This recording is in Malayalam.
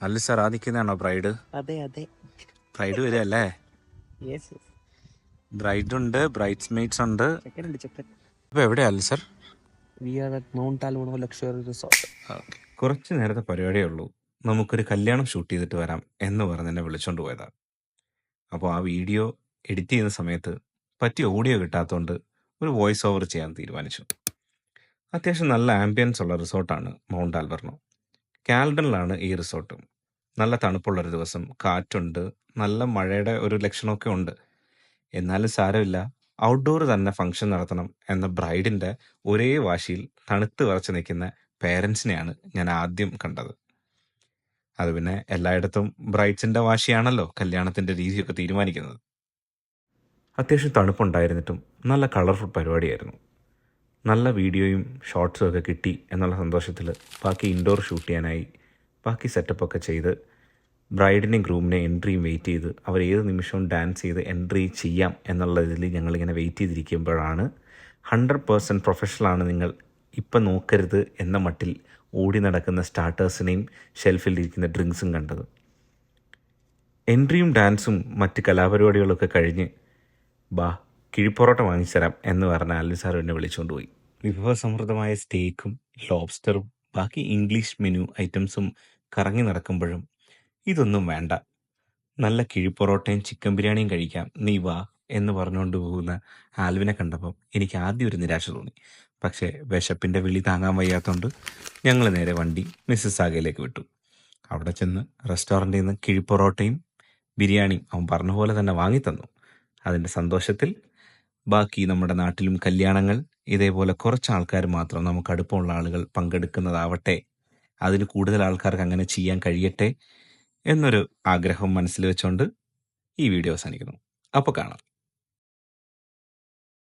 അല്ല സാർ ആ നിൽക്കുന്നതാണോ ബ്രൈഡ്? അതെ അതെ. ബ്രൈഡ് വരികയല്ലേ? ബ്രൈഡ് ഉണ്ട് ബ്രൈഡ്സ് മെയ്റ്റ്സ് ഉണ്ട് അപ്പൊ ഇപ്പൊ എവിടെയാ അല്ല sir? We are at mount Almono luxury resort okay കുറച്ച് നേരത്തെ പരിപാടിയേ ഉള്ളൂ. നമുക്കൊരു കല്യാണം ഷൂട്ട് ചെയ്തിട്ട് വരാം എന്ന് പറഞ്ഞ് എന്നെ വിളിച്ചോണ്ട് പോയതാ. അപ്പോൾ ആ വീഡിയോ എഡിറ്റ് ചെയ്യുന്ന സമയത്ത് പറ്റിയ ഓഡിയോ കിട്ടാത്തതുകൊണ്ട് ഒരു വോയിസ് ഓവർ ചെയ്യാൻ തീരുമാനിച്ചു. അത്യാവശ്യം നല്ല ആംബിയൻസ് ഉള്ള റിസോർട്ടാണ് മൗണ്ട് ആൽബർണോ. കാൽഡനിലാണ് ഈ റിസോർട്ട്. നല്ല തണുപ്പുള്ളൊരു ദിവസം കാറ്റുണ്ട് നല്ല മഴയുടെ ഒരു ലക്ഷണമൊക്കെ ഉണ്ട്. എന്നാലും സാരമില്ല ഔട്ട്ഡോർ തന്നെ ഫംഗ്ഷൻ നടത്തണം എന്ന ബ്രൈഡിന്റെ ഒരേ വാശിയിൽ തണുത്ത് വരച്ച് നിൽക്കുന്ന പേരൻസിനെയാണ് ഞാൻ ആദ്യം കണ്ടത്. അത് പിന്നെ എല്ലായിടത്തും ബ്രൈഡ്സിന്റെ വാശിയാണല്ലോ കല്യാണത്തിന്റെ രീതിയൊക്കെ തീരുമാനിക്കുന്നത്. അത്യാവശ്യം തണുപ്പുണ്ടായിരുന്നിട്ടും നല്ല കളർഫുൾ പരിപാടിയായിരുന്നു. നല്ല വീഡിയോയും ഷോർട്സും ഒക്കെ കിട്ടി എന്നുള്ള സന്തോഷത്തിൽ ബാക്കി ഇൻഡോർ ഷൂട്ട് ചെയ്യാനായി ബാക്കി സെറ്റപ്പൊക്കെ ചെയ്ത് ബ്രൈഡിനെയും ഗ്രൂമിനെ എൻട്രിയും വെയിറ്റ് ചെയ്ത് അവർ ഏത് നിമിഷവും ഡാൻസ് ചെയ്ത് എൻട്രി ചെയ്യാം എന്നുള്ള ഇതിൽ ഞങ്ങളിങ്ങനെ വെയിറ്റ് ചെയ്തിരിക്കുമ്പോഴാണ് ഹൺഡ്രഡ് പേഴ്സന്റ് പ്രൊഫഷണലാണ് നിങ്ങൾ ഇപ്പം നോക്കരുത് എന്ന മട്ടിൽ ഓടി നടക്കുന്ന സ്റ്റാർട്ടേഴ്സിനെയും ഷെൽഫിലിരിക്കുന്ന ഡ്രിങ്ക്സും കണ്ടത്. എൻട്രിയും ഡാൻസും മറ്റ് കലാപരിപാടികളൊക്കെ കഴിഞ്ഞ് ബാ കിഴിപ്പൊറോട്ട വാങ്ങിച്ചരാം എന്ന് പറഞ്ഞ അല്ലു സാർ എന്നെ വിളിച്ചുകൊണ്ട് പോയി. വിഭവസമൃദ്ധമായ സ്റ്റേക്കും ലോബ്സ്റ്ററും ബാക്കി ഇംഗ്ലീഷ് മെനു ഐറ്റംസും കറങ്ങി നടക്കുമ്പോഴും ഇതൊന്നും വേണ്ട. നല്ല കിഴിപ്പൊറോട്ടയും ചിക്കൻ ബിരിയാണിയും കഴിക്കാം. നീ വാ എന്ന് പറഞ്ഞുകൊണ്ട് പോകുന്ന ആൽവിനെ കണ്ടപ്പം എനിക്ക് ആദ്യം ഒരു നിരാശ തോന്നി. പക്ഷേ വിശപ്പിന്റെ വിളി താങ്ങാൻ വയ്യാത്തതുകൊണ്ട് ഞങ്ങൾ നേരെ വണ്ടി മിസ്സസ് ആഗയിലേക്ക് വിട്ടു. അവിടെ ചെന്ന് റെസ്റ്റോറന്റിൽ നിന്ന് കിഴിപ്പൊറോട്ടയും ബിരിയാണിയും അവൻ പറഞ്ഞ പോലെ തന്നെ വാങ്ങിത്തന്നു അതിന്റെ സന്തോഷത്തിൽ ബാക്കി നമ്മുടെ നാട്ടിലും കല്യാണങ്ങൾ ഇതേപോലെ കുറച്ച് ആൾക്കാർ മാത്രം നമുക്ക് അടുപ്പമുള്ള ആളുകൾ പങ്കെടുക്കുന്നതാവട്ടെ. അതിന് കൂടുതൽ ആൾക്കാർക്ക് അങ്ങനെ ചെയ്യാൻ കഴിയട്ടെ എന്നൊരു ആഗ്രഹം മനസ്സിൽ വെച്ചുകൊണ്ട് ഈ വീഡിയോ അവസാനിക്കുന്നു. അപ്പോൾ കാണാം.